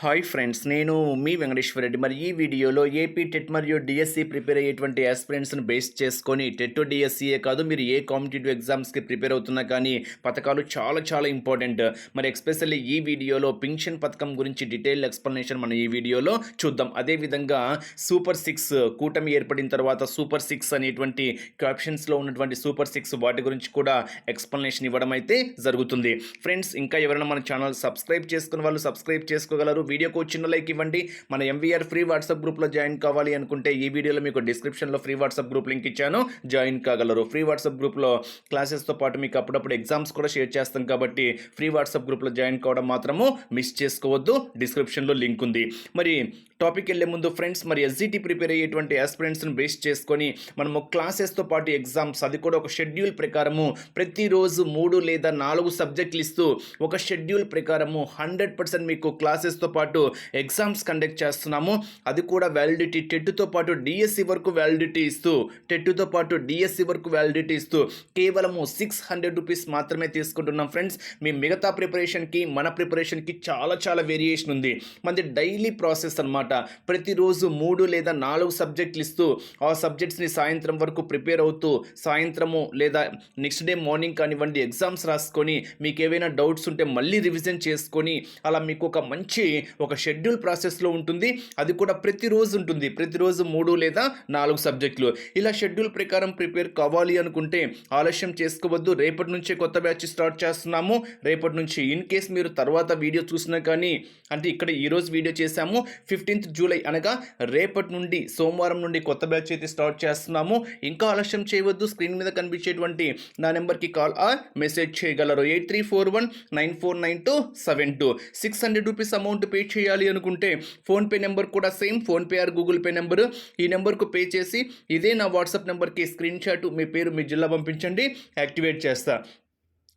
Hi friends నేను మీ వెంకటేశ్వర రెడ్డి. మరి ఈ వీడియోలో ఏపీ టెట్ మరియు డిఎస్సి ప్రిపేర్ అయ్యేటువంటి ఆస్పిరెంట్స్ని బేస్ చేసుకొని టెట్ డిఎస్సీయే కాదు మీరు ఏ కాంపిటేటివ్ ఎగ్జామ్స్కి ప్రిపేర్ అవుతున్నా కానీ పథకాలు చాలా చాలా ఇంపార్టెంట్ మరి ఎక్స్పెషల్లీ ఈ వీడియోలో పింఛన్ పథకం గురించి డీటెయిల్ ఎక్స్ప్లెనేషన్ మనం ఈ వీడియోలో చూద్దాం. అదేవిధంగా సూపర్ సిక్స్ కూటమి ఏర్పడిన తర్వాత సూపర్ సిక్స్ అనేటువంటి క్యాప్షన్స్లో ఉన్నటువంటి సూపర్ సిక్స్ వాటి గురించి కూడా ఎక్స్ప్లెనేషన్ ఇవ్వడం అయితే జరుగుతుంది. ఫ్రెండ్స్ ఇంకా ఎవరైనా మన ఛానల్ సబ్స్క్రైబ్ చేసుకున్న వాళ్ళు సబ్స్క్రైబ్ చేసుకోగలరు? వీడియోకు చిన్న లైక్ ఇవ్వండి. మన ఎంవీఆర్ ఫ్రీ వాట్సాప్ గ్రూప్లో జాయిన్ కావాలి అనుకుంటే ఈ వీడియోలో మీకు డిస్క్రిప్షన్లో ఫ్రీ వాట్సాప్ గ్రూప్ లింక్ ఇచ్చాను. జాయిన్ కాగలరు. ఫ్రీ వాట్సాప్ గ్రూప్లో క్లాసెస్తో పాటు మీకు అప్పుడప్పుడు ఎగ్జామ్స్ కూడా షేర్ చేస్తాం కాబట్టి ఫ్రీ వాట్సాప్ గ్రూప్లో జాయిన్ కావడం మాత్రము మిస్ చేసుకోవద్దు. డిస్క్రిప్షన్లో లింక్ ఉంది. మరి టాపిక్ వెళ్ళే ముందు ఫ్రెండ్స్ మరి ఎస్జిటి ప్రిపేర్ అయ్యేటువంటి ఆస్పిరెంట్స్ని బేస్ చేసుకొని మనము క్లాసెస్తో పాటు ఎగ్జామ్స్ అది కూడా ఒక షెడ్యూల్ ప్రకారము ప్రతిరోజు మూడు లేదా నాలుగు సబ్జెక్టులు ఇస్తూ ఒక షెడ్యూల్ ప్రకారము హండ్రెడ్ పర్సెంట్ మీకు క్లాసెస్తో పాటు ఎగ్జామ్స్ కండక్ట్ చేస్తున్నాము. అది కూడా వ్యాలిడిటీ టెట్తో పాటు డిఎస్సి వరకు వ్యాలిడిటీ ఇస్తూ టెట్తో పాటు డిఎస్సి వరకు వ్యాలిడిటీ ఇస్తూ కేవలము సిక్స్ హండ్రెడ్ రూపీస్ మాత్రమే తీసుకుంటున్నాం ఫ్రెండ్స్. మీ మిగతా ప్రిపరేషన్కి మన ప్రిపరేషన్కి చాలా చాలా వేరియేషన్ ఉంది. మనది డైలీ ప్రాసెస్ అనమాట ప్రతిరోజు మూడు లేదా నాలుగు సబ్జెక్టులు ఇస్తూ ఆ సబ్జెక్ట్స్ని సాయంత్రం వరకు ప్రిపేర్ అవుతూ సాయంత్రము లేదా నెక్స్ట్ డే మార్నింగ్ కానివ్వండి ఎగ్జామ్స్ రాసుకొని మీకు ఏవైనా డౌట్స్ ఉంటే మళ్ళీ రివిజన్ చేసుకొని అలా మీకు ఒక మంచి ఒక షెడ్యూల్ ప్రాసెస్లో ఉంటుంది. అది కూడా ప్రతిరోజు ఉంటుంది. ప్రతిరోజు మూడు లేదా నాలుగు సబ్జెక్టులు. ఇలా షెడ్యూల్ ప్రకారం ప్రిపేర్ కావాలి అనుకుంటే ఆలస్యం చేసుకోవద్దు. రేపటి నుంచే కొత్త బ్యాచ్ స్టార్ట్ చేస్తున్నాము. రేపటి నుంచి ఇన్ కేస్ మీరు తర్వాత వీడియో చూసినా కానీ అంటే ఇక్కడ ఈరోజు వీడియో చేశాము. ఫిఫ్టీన్ ఫిఫ్టీన్త్ జూలై అనగా రేపటి నుండి సోమవారం నుండి కొత్త బ్యాచ్ అయితే స్టార్ట్ చేస్తున్నాము. ఇంకా ఆలస్యం చేయవద్దు. స్క్రీన్ మీద కనిపించేటువంటి నా నెంబర్కి కాల్ ఆర్ మెసేజ్ చేయగలరు. Eight three four one nine four nine two seven two. Six hundred rupees amount pay చేయాలి అనుకుంటే ఫోన్పే నెంబర్ కూడా same. PhonePe or Google Pay number. ఈ నెంబర్కు పే చేసి ఇదే నా వాట్సాప్ నెంబర్కి స్క్రీన్ షాట్ మీ పేరు మీ జిల్లా పంపించండి. యాక్టివేట్ చేస్తా.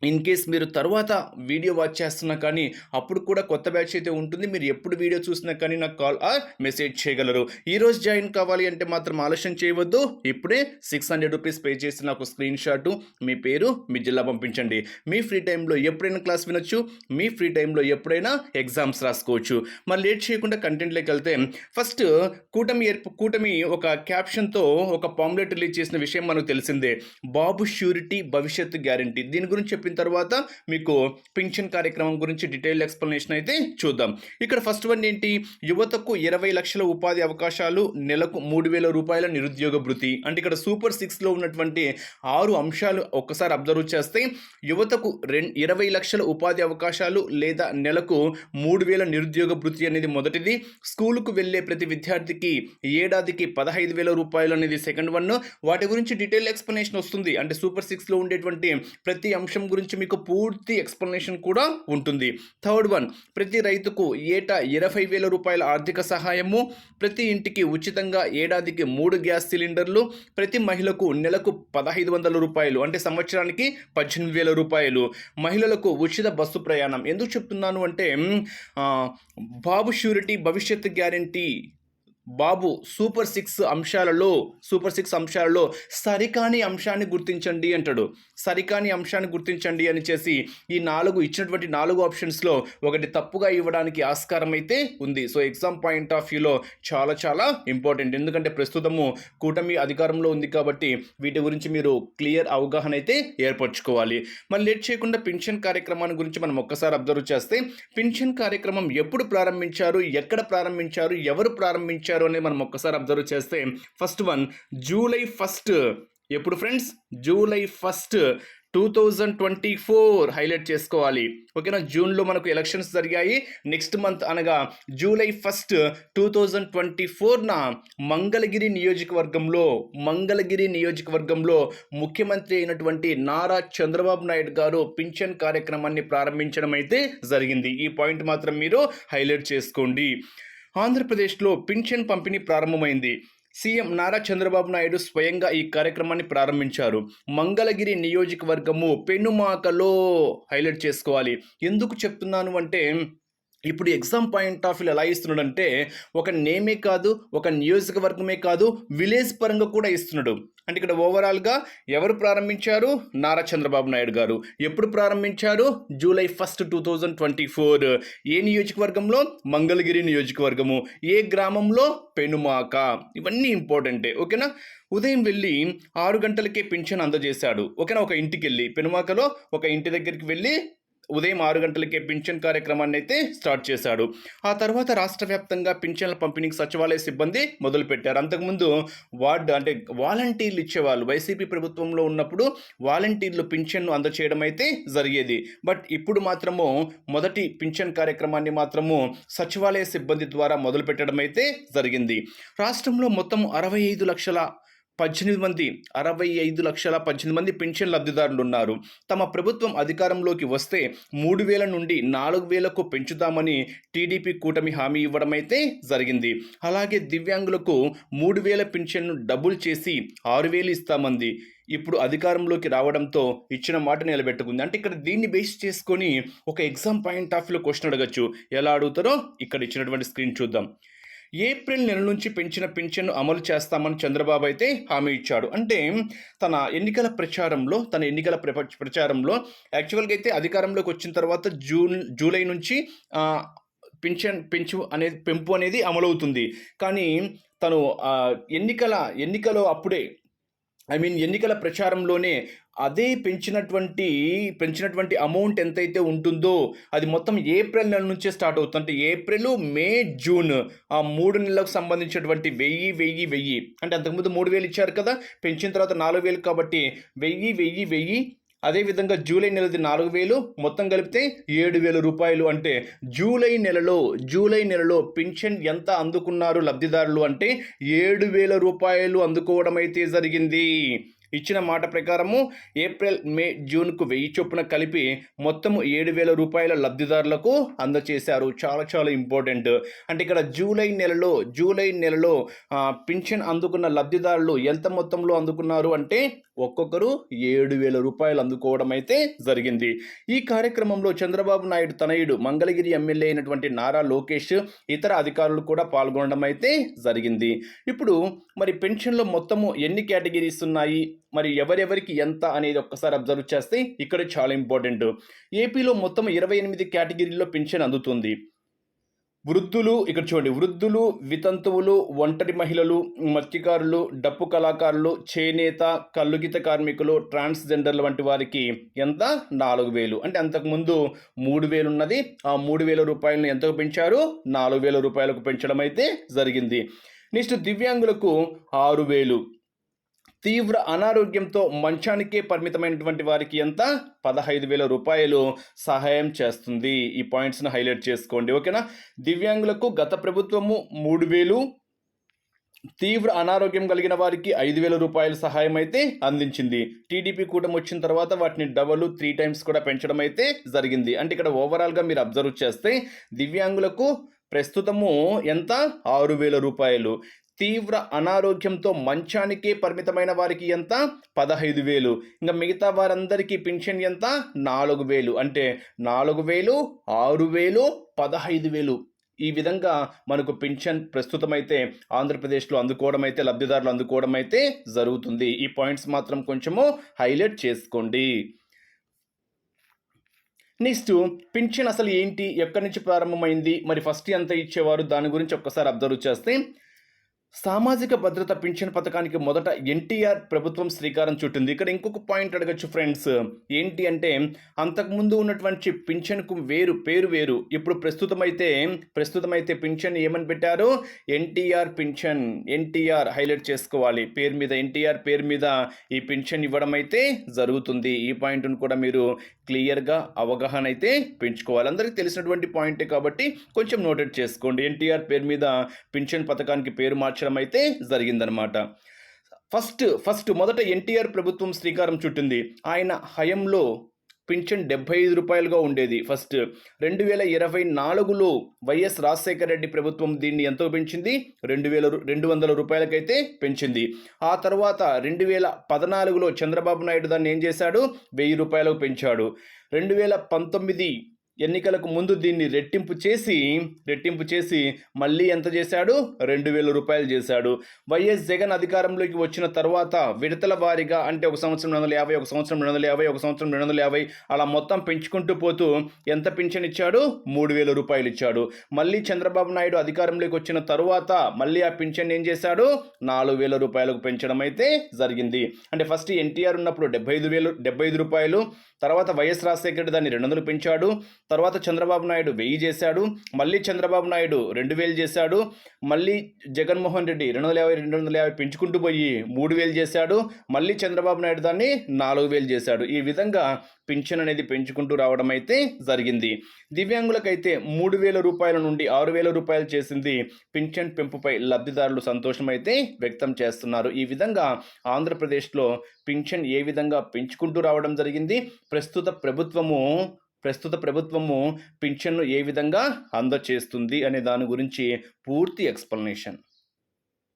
ఇన్ కేస్ మీరు తర్వాత వీడియో వాచ్ చేస్తున్నా కానీ అప్పుడు కూడా కొత్త బ్యాచ్ అయితే ఉంటుంది. మీరు ఎప్పుడు వీడియో చూసినా కానీ నాకు కాల్ ఆర్ మెసేజ్ చేయగలరు. ఈరోజు జాయిన్ కావాలి అంటే మాత్రం ఆలస్యం చేయవద్దు. ఇప్పుడే సిక్స్ హండ్రెడ్ రూపీస్ పే చేసి నాకు స్క్రీన్ షాట్ మీ పేరు మీ జిల్లా పంపించండి. మీ ఫ్రీ టైంలో ఎప్పుడైనా క్లాస్ వినొచ్చు. మీ ఫ్రీ టైంలో ఎప్పుడైనా ఎగ్జామ్స్ రాసుకోవచ్చు. మరి లేట్ చేయకుండా కంటెంట్లోకి వెళ్తే ఫస్ట్ కూటమి ఏర్ప కూటమి ఒక క్యాప్షన్తో ఒక పాంప్లెట్ రిలీజ్ చేసిన విషయం మనకు తెలిసిందే. బాబు ష్యూరిటీ భవిష్యత్తు గ్యారంటీ. దీని గురించి చెప్పిన తర్వాత మీకు పింఛన్ కార్యక్రమం గురించి డీటెయిల్ ఎక్స్ప్లెనేషన్ అయితే చూద్దాం. ఇక్కడ ఫస్ట్ వన్ ఏంటి? యువతకు ఇరవై లక్షల ఉపాధి అవకాశాలు నెలకు మూడు వేల రూపాయల నిరుద్యోగ భృతి. అంటే ఇక్కడ సూపర్ సిక్స్లో ఉన్నటువంటి ఆరు అంశాలు ఒక్కసారి అబ్జర్వ్ చేస్తే యువతకు రెం ఇరవై లక్షల ఉపాధి అవకాశాలు లేదా నెలకు మూడు వేల నిరుద్యోగ భృతి అనేది మొదటిది. స్కూలుకు వెళ్ళే ప్రతి విద్యార్థికి ఏడాదికి పదహైదు వేల రూపాయలు అనేది సెకండ్ వన్. వాటి గురించి డీటెయిల్ ఎక్స్ప్లెనేషన్ వస్తుంది. అంటే సూపర్ సిక్స్లో ఉండేటువంటి ప్రతి అంశం గురించి మీకు పూర్తి ఎక్స్ప్లెనేషన్ కూడా ఉంటుంది. థర్డ్ వన్ ప్రతి రైతుకు ఏటా ఇరవై వేల రూపాయల ఆర్థిక సహాయము ప్రతి ఇంటికి ఉచితంగా ఏడాదికి మూడు గ్యాస్ సిలిండర్లు ప్రతి మహిళకు నెలకు పదహైదు వందల రూపాయలు అంటే సంవత్సరానికి పద్దెనిమిది వేల రూపాయలు. మహిళలకు ఉచిత బస్సు ప్రయాణం. ఎందుకు చెప్తున్నాను అంటే బాబు షూరిటీ భవిష్యత్ గ్యారంటీ బాబు సూపర్ సిక్స్ అంశాలలో సూపర్ సిక్స్ అంశాలలో సరికాని అంశాన్ని గుర్తించండి అంటాడు. సరికాని అంశాన్ని గుర్తించండి అని చేసి ఈ నాలుగు ఇచ్చినటువంటి నాలుగు ఆప్షన్స్లో ఒకటి తప్పుగా ఇవ్వడానికి ఆస్కారం అయితే ఉంది. సో ఎగ్జామ్ పాయింట్ ఆఫ్ వ్యూలో చాలా చాలా ఇంపార్టెంట్. ఎందుకంటే ప్రస్తుతము కూటమి అధికారంలో ఉంది కాబట్టి వీటి గురించి మీరు క్లియర్ అవగాహన అయితే ఏర్పరచుకోవాలి. మరి లేట్ చేయకుండా పెన్షన్ కార్యక్రమాన్ని గురించి మనం ఒక్కసారి అబ్జర్వ్ చేస్తే పెన్షన్ కార్యక్రమం ఎప్పుడు ప్రారంభించారు ఎక్కడ ప్రారంభించారు ఎవరు ప్రారంభించారు అనేది మనం ఒక్కసారి అబ్జర్వ్ చేస్తే ఫస్ట్ వన్ జూలై ఫస్ట్ ఎప్పుడు friends July first two thousand twenty four highlight చేసుకోవాలి ఓకేనా జూన్లో మనకు ఎలక్షన్స్ జరిగాయి. నెక్స్ట్ మంత్ అనగా July first two thousand twenty ఫోర్న Mangalagiri నియోజకవర్గంలో మంగళగిరి నియోజకవర్గంలో ముఖ్యమంత్రి అయినటువంటి నారా చంద్రబాబు నాయుడు గారు పింఛన్ కార్యక్రమాన్ని ప్రారంభించడం అయితే జరిగింది. ఈ పాయింట్ మాత్రం మీరు హైలైట్ చేసుకోండి. ఆంధ్రప్రదేశ్లో పింఛన్ పంపిణీ ప్రారంభమైంది. సీఎం నారా చంద్రబాబు నాయుడు స్వయంగా ఈ కార్యక్రమాన్ని ప్రారంభించారు. మంగళగిరి నియోజకవర్గము పెనుమాకలో హైలైట్ చేసుకోవాలి. ఎందుకు చెప్తున్నాను అంటే ఇప్పుడు ఎగ్జామ్ పాయింట్ ఆఫ్ వ్యూ ఎలా ఇస్తున్నాడంటే ఒక నేమే కాదు ఒక నియోజకవర్గమే కాదు విలేజ్ పరంగా కూడా ఇస్తున్నాడు. అంటే ఇక్కడ ఓవరాల్గా ఎవరు ప్రారంభించారు? నారా చంద్రబాబు నాయుడు గారు. ఎప్పుడు ప్రారంభించారు? July first two thousand twenty four. ఏ నియోజకవర్గంలో? మంగళగిరి నియోజకవర్గము. ఏ గ్రామంలో? పెనుమాక. ఇవన్నీ ఇంపార్టెంటే. ఓకేనా? ఉదయం వెళ్ళి ఆరు గంటలకే పింఛన్ అందజేశాడు. ఓకేనా? ఒక ఇంటికి వెళ్ళి పెనుమాకలో ఒక ఇంటి దగ్గరికి వెళ్ళి ఉదయం ఆరు గంటలకే పింఛన్ కార్యక్రమాన్ని అయితే స్టార్ట్ చేశాడు. ఆ తర్వాత రాష్ట్ర వ్యాప్తంగా పింఛన్ల పంపిణీకి సచివాలయ సిబ్బంది మొదలుపెట్టారు. అంతకుముందు వార్డు అంటే వాలంటీర్లు ఇచ్చేవాళ్ళు. వైసీపీ ప్రభుత్వంలో ఉన్నప్పుడు వాలంటీర్లు పింఛన్ను అందచేయడం అయితే జరిగేది. బట్ ఇప్పుడు మాత్రము మొదటి పింఛన్ కార్యక్రమాన్ని మాత్రము సచివాలయ సిబ్బంది ద్వారా మొదలుపెట్టడం అయితే జరిగింది. రాష్ట్రంలో మొత్తం అరవై ఐదు లక్షల పద్దెనిమిది మంది అరవై ఐదు లక్షల పద్దెనిమిది మంది పెన్షన్ లబ్ధిదారులు ఉన్నారు తమ ప్రభుత్వం అధికారంలోకి వస్తే మూడు వేల నుండి నాలుగు వేలకు పెంచుతామని టీడీపీ కూటమి హామీ ఇవ్వడం అయితే జరిగింది. అలాగే దివ్యాంగులకు మూడు వేల పెన్షన్ను డబుల్ చేసి ఆరు వేలు ఇస్తామంది. ఇప్పుడు అధికారంలోకి రావడంతో ఇచ్చిన మాట నిలబెట్టుకుంది. అంటే ఇక్కడ దీన్ని బేస్ చేసుకొని ఒక ఎగ్జామ్ పాయింట్ ఆఫ్ వ్యూలో క్వశ్చన్ అడగచ్చు. ఎలా అడుగుతారో ఇక్కడ ఇచ్చినటువంటి స్క్రీన్ చూద్దాం. ఏప్రిల్ నెల నుంచి పెంచిన పింఛన్ను అమలు చేస్తామని చంద్రబాబు అయితే హామీ ఇచ్చాడు. అంటే తన ఎన్నికల ప్రచారంలో తన ఎన్నికల ప్రచారంలో యాక్చువల్గా అయితే అధికారంలోకి వచ్చిన తర్వాత జూన్ జూలై నుంచి పింఛన్ పెంచు అనేది పెంపు అనేది అమలవుతుంది. కానీ తను ఎన్నికల ఎన్నికలో అప్పుడే ఐ మీన్ ఎన్నికల ప్రచారంలోనే అదే పెంచినటువంటి పెంచినటువంటి అమౌంట్ ఎంతైతే ఉంటుందో అది మొత్తం ఏప్రిల్ నెల నుంచే స్టార్ట్ అవుతుంది. అంటే ఏప్రిల్ మే జూన్ ఆ మూడు నెలలకు సంబంధించినటువంటి వెయ్యి వెయ్యి వెయ్యి. అంటే అంతకుముందు మూడు వేలు ఇచ్చారు కదా పెంచిన తర్వాత నాలుగు వేలు కాబట్టి వెయ్యి వెయ్యి వెయ్యి. అదేవిధంగా జూలై నెలది నాలుగు వేలు మొత్తం కలిపితే ఏడు వేల రూపాయలు. అంటే జూలై నెలలో జూలై నెలలో పింఛన్ ఎంత అందుకున్నారు లబ్ధిదారులు అంటే ఏడు వేల రూపాయలు అందుకోవడం అయితే జరిగింది. ఇచ్చిన మాట ప్రకారము ఏప్రిల్ మే జూన్కు వెయ్యి చొప్పున కలిపి మొత్తము ఏడు వేల రూపాయల లబ్ధిదారులకు అందచేశారు. చాలా చాలా ఇంపార్టెంట్. అంటే ఇక్కడ జూలై నెలలో జూలై నెలలో పింఛన్ అందుకున్న లబ్ధిదారులు ఎంత మొత్తంలో అందుకున్నారు అంటే ఒక్కొక్కరు ఏడు వేల రూపాయలు అందుకోవడం అయితే జరిగింది. ఈ కార్యక్రమంలో చంద్రబాబు నాయుడు తనయుడు మంగళగిరి ఎమ్మెల్యే అయినటువంటి నారా లోకేష్ ఇతర అధికారులు కూడా పాల్గొనడం అయితే జరిగింది. ఇప్పుడు మరి పెన్షన్లో మొత్తము ఎన్ని కేటగిరీస్ ఉన్నాయి? మరి ఎవరెవరికి ఎంత అనేది ఒక్కసారి అబ్జర్వ్ చేస్తే ఇక్కడ చాలా ఇంపార్టెంట్. ఏపీలో మొత్తం ఇరవై ఎనిమిది కేటగిరీల్లో పెన్షన్ అందుతుంది. వృద్ధులు ఇక్కడ చూడండి వృద్ధులు వితంతువులు ఒంటరి మహిళలు మత్స్యకారులు డప్పు కళాకారులు చేనేత కల్లుగిత కార్మికులు ట్రాన్స్జెండర్ల వంటి వారికి ఎంత? నాలుగు వేలు. అంటే అంతకుముందు మూడు వేలు ఉన్నది ఆ మూడు వేల రూపాయలను ఎంతకు పెంచారు? నాలుగు వేల రూపాయలకు పెంచడం అయితే జరిగింది. నెక్స్ట్ దివ్యాంగులకు ఆరు వేలు. తీవ్ర అనారోగ్యంతో మంచానికే పరిమితమైనటువంటి వారికి ఎంత? పదహైదు వేల రూపాయలు సహాయం చేస్తుంది. ఈ పాయింట్స్ను హైలైట్ చేసుకోండి. ఓకేనా? దివ్యాంగులకు గత ప్రభుత్వము మూడు వేలు తీవ్ర అనారోగ్యం కలిగిన వారికి ఐదు వేల రూపాయల సహాయం అయితే అందించింది. టీడీపీ కూటమి వచ్చిన తర్వాత వాటిని డబల్ త్రీ టైమ్స్ కూడా పెంచడం అయితే జరిగింది. అంటే ఇక్కడ ఓవరాల్గా మీరు అబ్జర్వ్ చేస్తే దివ్యాంగులకు ప్రస్తుతము ఎంత? ఆరు వేల రూపాయలు. తీవ్ర అనారోగ్యంతో మంచానికే పరిమితమైన వారికి ఎంత? పదహైదు వేలు. ఇంకా మిగతా వారందరికీ పెన్షన్ ఎంత? నాలుగు వేలు. అంటే నాలుగు వేలు ఆరు వేలు పదహైదు వేలు. ఈ విధంగా మనకు పెన్షన్ ప్రస్తుతం అయితే ఆంధ్రప్రదేశ్లో అందుకోవడం అయితే లబ్ధిదారులు అందుకోవడం అయితే జరుగుతుంది. ఈ పాయింట్స్ మాత్రం కొంచెము హైలైట్ చేసుకోండి. నెక్స్ట్ పింఛన్ అసలు ఏంటి? ఎక్కడి నుంచి ప్రారంభమైంది? మరి ఫస్ట్ ఎంత ఇచ్చేవారు? దాని గురించి ఒక్కసారి అబ్జర్వ్ చేస్తే సామాజిక భద్రత పింఛన్ పథకానికి మొదట ఎన్టీఆర్ ప్రభుత్వం శ్రీకారం చుట్టింది. ఇక్కడ ఇంకొక పాయింట్ అడగచ్చు ఫ్రెండ్స్. ఏంటి అంటే అంతకుముందు ఉన్నటువంటి పింఛన్కు వేరు పేరు వేరు. ఇప్పుడు ప్రస్తుతం అయితే ప్రస్తుతం అయితే పింఛన్ ఏమని పెట్టారు? ఎన్టీఆర్ పింఛన్ ఎన్టీఆర్ హైలైట్ చేసుకోవాలి. పేరు మీద ఎన్టీఆర్ పేరు మీద ఈ పింఛన్ ఇవ్వడం అయితే జరుగుతుంది. ఈ పాయింట్ను కూడా మీరు క్లియర్గా అవగాహన అయితే పెంచుకోవాలి. అందరికీ తెలిసినటువంటి పాయింటే కాబట్టి కొంచెం నోటెడ్ చేసుకోండి. ఎన్టీఆర్ పేరు మీద పింఛన్ పథకానికి పేరు మార్చడం అయితే జరిగిందనమాట ఫస్ట్ ఫస్ట్ మొదట ఎన్టీఆర్ ప్రభుత్వం శ్రీకారం చుట్టింది. ఆయన హయంలో పింఛన్ డెబ్బై ఐదు రూపాయలుగా ఉండేది ఫస్ట్. రెండు వేల ఇరవై నాలుగులో వైఎస్ రాజశేఖర రెడ్డి ప్రభుత్వం దీన్ని ఎంతో పెంచింది. రెండు వేల రెండు వందల రూపాయలకైతే పెంచింది. ఆ తర్వాత రెండు వేల పద్నాలుగులో చంద్రబాబు నాయుడు దాన్ని ఏం చేశాడు? వెయ్యి రూపాయలకు పెంచాడు. రెండు వేల పంతొమ్మిది ఎన్నికలకు ముందు దీన్ని రెట్టింపు చేసి రెట్టింపు చేసి మళ్ళీ ఎంత చేశాడు? రెండు వేల రూపాయలు చేశాడు. వైఎస్ జగన్ అధికారంలోకి వచ్చిన తర్వాత విడతల వారీగా అంటే ఒక సంవత్సరం రెండు వందల యాభై ఒక సంవత్సరం రెండు వందల యాభై ఒక సంవత్సరం రెండు వందల యాభై అలా మొత్తం పెంచుకుంటూ పోతూ ఎంత పింఛన్ ఇచ్చాడు? మూడు వేల రూపాయలు ఇచ్చాడు. మళ్ళీ చంద్రబాబు నాయుడు అధికారంలోకి వచ్చిన తరువాత మళ్ళీ ఆ పింఛన్ ఏం చేశాడు? నాలుగు వేల రూపాయలకు పెంచడం అయితే జరిగింది. అంటే ఫస్ట్ ఎన్టీఆర్ ఉన్నప్పుడు డెబ్బై ఐదు వేలు డెబ్బై ఐదు రూపాయలు తర్వాత వైఎస్ రాజశేఖర రెడ్డి దాన్ని రెండు వందలు పెంచాడు తర్వాత చంద్రబాబు నాయుడు వెయ్యి చేశాడు మళ్ళీ చంద్రబాబు నాయుడు రెండు వేలు చేశాడు మళ్ళీ జగన్మోహన్ రెడ్డి రెండు వందల యాభై రెండు వందల యాభై పెంచుకుంటూ పోయి మూడు వేలు చేశాడు మళ్ళీ చంద్రబాబు నాయుడు దాన్ని నాలుగు వేలు చేశాడు. ఈ విధంగా పింఛన్ అనేది పెంచుకుంటూ రావడం అయితే జరిగింది. దివ్యాంగులకైతే మూడు వేల రూపాయల నుండి ఆరు వేల రూపాయలు చేసింది పింఛన్ పెంపుపై లబ్ధిదారులు సంతోషమైతే వ్యక్తం చేస్తున్నారు. ఈ విధంగా ఆంధ్రప్రదేశ్లో పింఛన్ ఏ విధంగా పెంచుకుంటూ రావడం జరిగింది? ప్రస్తుత ప్రభుత్వము ప్రస్తుత ప్రభుత్వము పింఛన్ను ఏ విధంగా అందచేస్తుంది అనే దాని గురించి పూర్తి ఎక్స్ప్లెనేషన్.